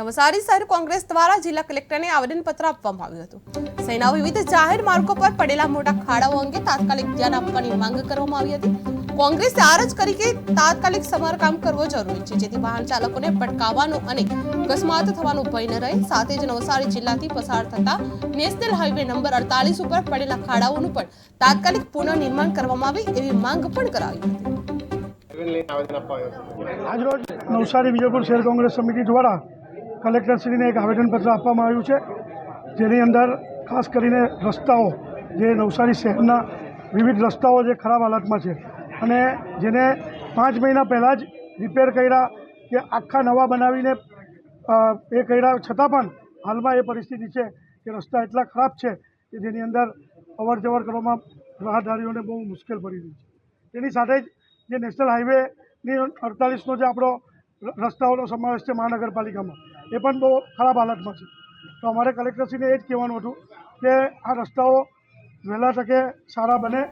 નવસારી શહેર કોંગ્રેસ દ્વારા જિલ્લા કલેક્ટરને આવેદનપત્ર આપવામાં આવ્યું હતું. સેના વિવિધ જાહેર માર્ગો પર પડેલા મોટા ખાડાઓ અંગે તાત્કાલિક ધ્યાન આપવાની માંગ કરવામાં આવી હતી. કોંગ્રેસે આરજ કરી કે તાત્કાલિક સમારકામ કરવો જરૂરી છે જેથી વાહન ચાલકોને ભટકાવાનો અને અકસ્માત થવાનો ભય ન રહે. સાથે જ નવસારી જિલ્લાથી પસાર થતા નેશનલ હાઈવે નંબર અડતાલીસ ઉપર પડેલા ખાડાઓનું પણ તાત્કાલિક પુનઃનિર્માણ કરવામાં આવે એવી માંગ પણ કરાવી હતી. આજરોજ નવસારી વિજયપુર શહેર કોંગ્રેસ સમિતિ દ્વારા કલેક્ટરશ્રીને એક આવેદનપત્ર આપવામાં આવ્યું છે. જેની અંદર ખાસ કરીને રસ્તાઓ, જે નવસારી શહેરના વિવિધ રસ્તાઓ જે ખરાબ હાલતમાં છે અને જેને પાંચ મહિના પહેલાં જ રિપેર કર્યા કે આખા નવા બનાવીને એ કર્યા છતાં પણ હાલમાં એ પરિસ્થિતિ છે કે રસ્તા એટલા ખરાબ છે કે જેની અંદર અવર જવર કરવામાં રાહદારીઓને બહુ મુશ્કેલ પડી રહી છે. તેની સાથે જ જે નેશનલ હાઈવેની અડતાલીસનો જે આપણો રસ્તાઓનો સમાવેશ છે મહાનગરપાલિકામાં. એ પણ બહુ ખરાબ હાલતમાં છે. તો અમારે કલેક્ટરશ્રીને એ જ કહેવાનું હતું કે આ રસ્તાઓ વહેલા તકે સારા બને